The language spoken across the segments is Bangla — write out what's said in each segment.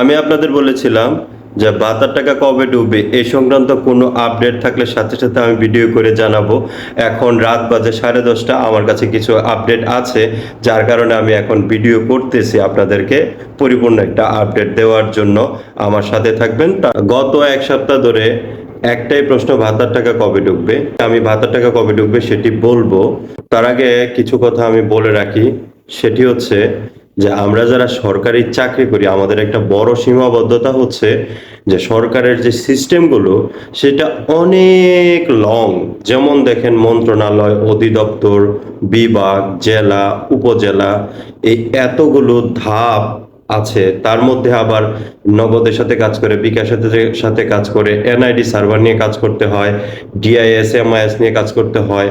আমি আপনাদের বলেছিলাম যে বাতার টাকা কবে ডুববে এই সংক্রান্ত কোনো আপডেট থাকলে সাথে সাথে আমি ভিডিও করে জানাব। এখন রাত বাজে সাড়ে দশটা, আমার কাছে কিছু আপডেট আছে, যার কারণে আমি এখন ভিডিও করতেছি আপনাদেরকে পরিপূর্ণ একটা আপডেট দেওয়ার জন্য। আমার সাথে থাকবেন গত এক সপ্তাহ ধরে একটাই প্রশ্ন ভাতার টাকা কবে ঢুকবে আমি ভাতার টাকা কবে ঢুকবে সেটি বলব। তার আগে কিছু কথা আমি বলে রাখি, সেটি হচ্ছে যে আমরা যারা সরকারি চাকরি করি, আমাদের একটা বড় সীমাবদ্ধতা হচ্ছে যে সরকারের যে সিস্টেমগুলো, সেটা অনেক লং যেমন দেখেন মন্ত্রণালয়, অধিদপ্তর, বিভাগ, জেলা, উপজেলা, এই এতগুলো ধাপ আছে। তার মধ্যে আবার নগদের সাথে কাজ করে, বিকাশের সাথে- কাজ করে, এনআইডি সার্ভার নিয়ে কাজ করতে হয়, ডিআইএস, এমআইএস নিয়ে কাজ করতে হয়।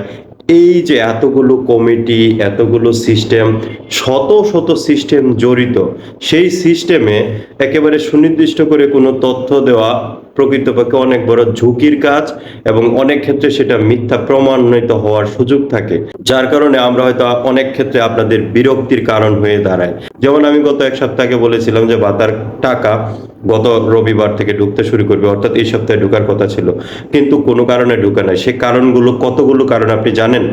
এই যে এতগুলো কমিটি, এতগুলো সিস্টেম, শত শত সিস্টেম জড়িত, সেই সিস্টেমে একেবারে সুনির্দিষ্ট করে কোনো তথ্য দেওয়া প্রকৃতপক্ষে অনেক বড় ঝুঁকির কাজ এবং অনেক ক্ষেত্রে সেটা মিথ্যা প্রমাণিত হওয়ার সুযোগ থাকে, যার কারণে আমরা হয়তো অনেক ক্ষেত্রে আপনাদের বিরক্তির কারণ হয়ে দাঁড়ায় যেমন আমি গত এক সপ্তাহ বলেছিলাম যে বাতার টাকা গত রবিবার থেকে ঢুকতে শুরু করবে, অর্থাৎ এই সপ্তাহে ঢুকার কথা ছিল। কিন্তু কোনো কারণে ঢুকে নাই। সে কারণগুলো কতগুলো কারণ আপনি জানেন?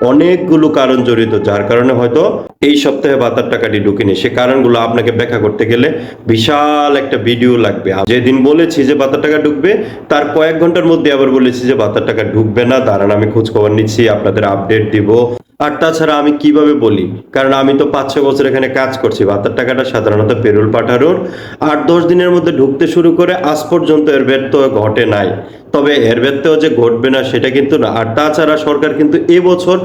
অনেকগুলো কারণ জড়িত, যার কারণে হয়তো এই সপ্তাহে বাতার টাকাটি ঢুকেনি। সে কারণগুলো আপনাকে ব্যাখ্যা করতে গেলে বিশাল একটা ভিডিও লাগবে। যেদিন বলেছি যে বাতার টাকা ঢুকবে, তার কয়েক ঘণ্টার মধ্যে আবার বলেছি যে বাতার টাকা ঢুকবে না। দাঁড়ান, আমি খোঁজ খবর নিচ্ছি, আপনাদের আপডেট দিব। আর তাছাড়া আমি কীভাবে বলি? কারণ আমি তো পাঁচ ছয় বছর এখানে কাজ করছি। ভাতার টাকাটা সাধারণত পেরোল পাঠানোর। আট দশ দিনের মধ্যে ঢুকতে শুরু করে আজ পর্যন্ত এর ব্যর্থ ঘটে নাই। তবে এর ব্যর্থ যে ঘটবে না, সেটা কিন্তু না। আর তাছাড়া সরকার কিন্তু এবছর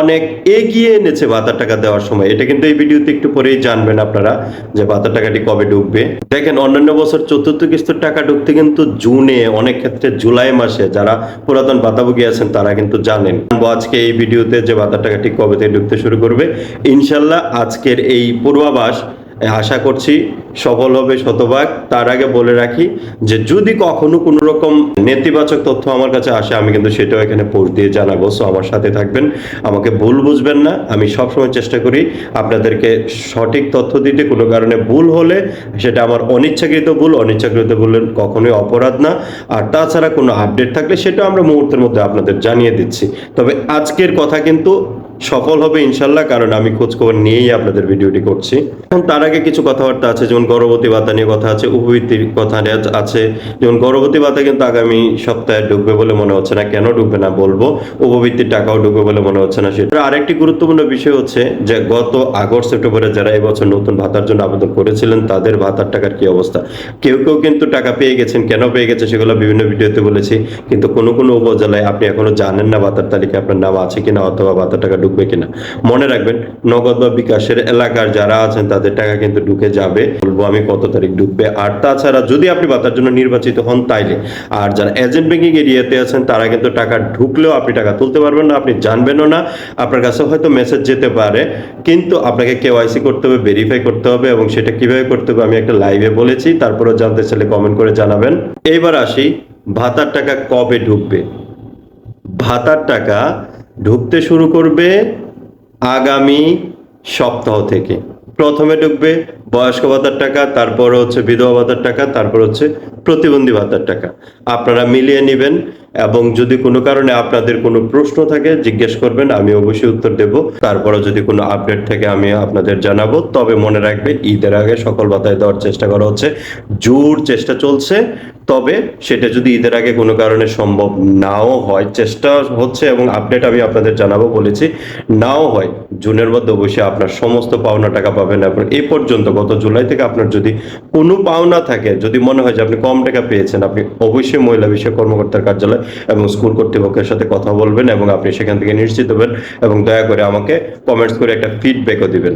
অনেক এগিয়ে এনেছে ভাতার টাকা দেওয়ার সময়। এটা কিন্তু এই ভিডিওতে একটু পরেই জানবেন আপনারা যে ভাতার টাকাটি কবে ঢুকবে। দেখেন, অন্যান্য বছর চতুর্থ কিস্তির টাকা ঢুকতে কিন্তু জুনে, অনেক ক্ষেত্রে জুলাই মাসে যারা পুরাতন ভাতাভোগী আছেন, তারা কিন্তু জানেন। আজকে এই ভিডিওতে যে ভাতার টাকাটি কবে থেকে ঢুকতে শুরু করবে। ইনশাল্লাহ আজকের এই পূর্বাভাস আশা করছি সফল হবে শতভাগ। তার আগে বলে রাখি যে যদি কখনো কোনো রকম নেতিবাচক তথ্য আমার কাছে আসে, আমি কিন্তু সেটাও এখানে পোস্ট দিয়ে জানাব। সো আমার সাথে থাকবেন। আমাকে ভুল বুঝবেন না। আমি সবসময় চেষ্টা করি আপনাদেরকে সঠিক তথ্য দিতে। কোনো কারণে ভুল হলে সেটা আমার অনিচ্ছাকৃত ভুল। অনিচ্ছাকৃত ভুল কখনোই অপরাধ না। আর তাছাড়া কোনো আপডেট থাকলে সেটা আমরা মুহূর্তের মধ্যে আপনাদের জানিয়ে দিচ্ছি। তবে আজকের কথা কিন্তু সফল হবে ইনশাল্লাহ, কারণ আমি খোঁজখবর নিয়েই আপনাদের ভিডিওটি করছি। এখন তার আগে কিছু কথাবার্তা আছে, যেমন গর্ভবতী ভাতা নিয়ে কথা আছে, উপবৃত্তির কথা আছে। যেমন গর্ভবতী ভাতা কিন্তু আগামী সপ্তাহে ঢুকবে বলে মনে হচ্ছে না। কেন ঢুকবে না বলব? উপবৃত্তির টাকাও ঢুকবে বলে মনে হচ্ছে না। সেটা আরেকটি গুরুত্বপূর্ণ বিষয় হচ্ছে যে, গত আগস্ট সেপ্টেম্বরে যারা এবছর নতুন ভাতার জন্য আবেদন করেছিলেন, তাদের ভাতার টাকার কি অবস্থা? কেউ কেউ কিন্তু টাকা পেয়ে গেছেন। কেন পেয়ে গেছে সেগুলো বিভিন্ন ভিডিওতে বলেছি। কিন্তু কোনো কোনো উপজেলায় আপনি এখনও জানেন না ভাতার তালিকায় আপনার নাম আছে কিনা, অথবা ভাতার টাকা ঢুকবে কিনা। মনে রাখবেন, নগদ বা বিকাশের এলাকার যারা আছেন, তাদের টাকা কিন্তু ঢুকে যাবে। বলব আমি কত তারিখ ঢুকবে। আর তাছাড়া যদি আপনি ভাতার জন্য নির্বাচিত হন, তাইলে। আর যারা এজেন্ট ব্যাংকিং এরিয়াতে আছেন, তারা কিন্তু টাকা ঢুকলেও আপনি টাকা তুলতে পারবেন না, আপনি জানবেনও না। আপনার কাছে হয়তো মেসেজ যেতে পারে, কিন্তু আপনাকে কেওয়াইসি করতে হবে ভেরিফাই করতে হবে, এবং সেটা কীভাবে করতে হবে আমি একটা লাইভে বলেছি। তারপরেও জানতে চাইলে কমেন্ট করে জানাবেন। এইবার আসি, ভাতার টাকা কবে ঢুকবে? ভাতার টাকা ঢুকতে শুরু করবে আগামী সপ্তাহ থেকে। প্রথমে ঢুকবে বয়স্ক ভাতার টাকা, তারপর হচ্ছে বিধবা ভাতার টাকা, তারপর হচ্ছে প্রতিবন্ধী ভাতার টাকা। আপনারা মিলিয়ে নেবেন এবং যদি কোনো কারণে আপনাদের কোনো প্রশ্ন থাকে, জিজ্ঞেস করবেন, আমি অবশ্যই উত্তর দেব। তারপরে যদি কোনো আপডেট থাকে, আমি আপনাদের জানাব। তবে মনে রাখবে, ঈদের আগে সকল ভাতায় দেওয়ার চেষ্টা করা হচ্ছে। জোর চেষ্টা চলছে। তবে সেটা যদি ঈদের আগে কোনো কারণে সম্ভব নাও হয়, চেষ্টা হচ্ছে এবং আপডেট আমি আপনাদের জানাব, বলেছি নাও হয়, জুনের মধ্যে অবশ্যই আপনার সমস্ত পাওনা টাকা পাবেন। এবং এ পর্যন্ত গত জুলাই থেকে আপনার যদি কোনো পাওনা থাকে, যদি মনে হয় যে আপনি কম টাকা পেয়েছেন, আপনি অবশ্যই মহিলা বিষয়ক কর্মকর্তার কার্যালয় এবং স্কুল কর্তৃপক্ষের সাথে কথা বলবেন এবং আপনি সেখান থেকে নিশ্চিত হবেন এবং দয়া করে আমাকে কমেন্টস করে একটা ফিডব্যাকও দিবেন।